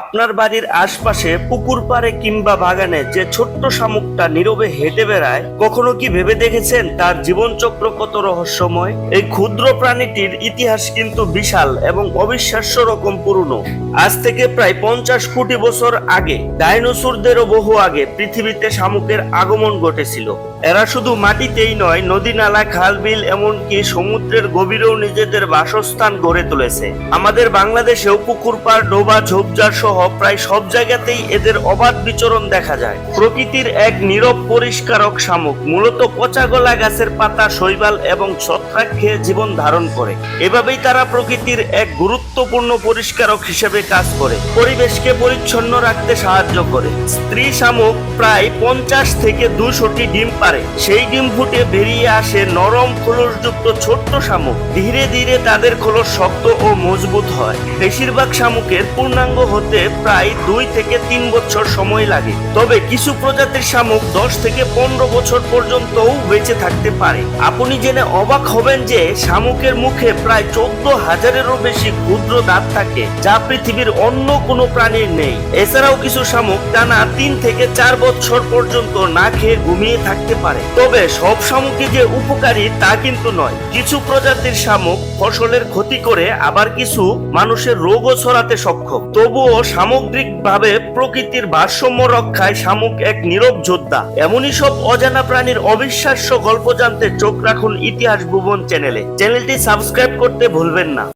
আপনার বাড়ির আশপাশে পুকুর পাড়ে কিংবা বাগানে যে ছোট্ট শামুকটা নীরবে হেঁটে বেড়ায়, কখনো কি ভেবে দেখেছেন তার জীবনচক্র কত রহস্যময়? এই ক্ষুদ্র প্রাণীটির ইতিহাস কিন্তু বিশাল এবং অবিশ্বাস্য রকম পুরনো। আজ থেকে প্রায় পঞ্চাশ কোটি বছর আগে, ডাইনোসরদেরও বহু আগে পৃথিবীতে শামুকের আগমন ঘটেছিল। এরা শুধু মাটিতেই নয় নদী নালা খাল বিল এমনকি সমুদ্রের গভীরেও নিজেদের বাসস্থান গড়ে তুলেছে। আমাদের বাংলাদেশেও পুকুর পাড়, ডোবা, ঝোপঝাড় সহ প্রায় সব জায়গাতেই এদের অবাধ বিচরণ দেখা যায়। প্রকৃতির এক নীরব পরিষ্কারক শামুক মূলত পচা গলা গাছের পাতা, শৈবাল এবং ছত্রাক খেয়ে জীবন ধারণ করে। এভাবেই তারা প্রকৃতির এক গুরুত্বপূর্ণ পরিষ্কারক হিসেবে কাজ করে। পরিবেশকে পরিচ্ছন্ন রাখতে সাহায্য করে। স্ত্রী শামুক প্রায় পঞ্চাশ থেকে দুশোটি ডিম পারে। সেই ডিম ফুটে বেরিয়ে আসে নরম খোলসযুক্ত ছোট্ট শামুক। ধীরে ধীরে তাদের খোলস শক্ত ও মজবুত হয়। বেশিরভাগ শামুকের পূর্ণাঙ্গ হতে প্রায় দুই থেকে তিন বছর সময় লাগে। তবে কিছু প্রজাতির শামুক দশ থেকে পনেরো বছর পর্যন্তও বেঁচে থাকতে পারে। আপনি জেনে অবাক হবেন যে শামুকের মুখে প্রায় চোদ্দ হাজারেরও বেশি ক্ষুদ্র দাঁত থাকে, যা পৃথিবীর অন্য কোনো প্রাণীর নেই। এছাড়াও কিছু শামুক টানা তিন থেকে চার বছর পর্যন্ত না খেয়ে ঘুমিয়ে থাকতে পারে। তবে সব শামুকই যে উপকারী তা কিন্তু নয়। কিছু প্রজাতির শামুক ফসলের ক্ষতি করে আবার কিছু মানুষের রোগও ছড়াতে সক্ষম। তবুও সামগ্রিকভাবে প্রকৃতির ভারসাম্য রক্ষায় শামুক এক নীরব যোদ্ধা। এমনই সব অজানা প্রাণীর অবিশ্বাস্য গল্প জানতে চোখ রাখুন ইতিহাস ভুবন চ্যানেলে। চ্যানেলটি সাবস্ক্রাইব করতে ভুলবেন না।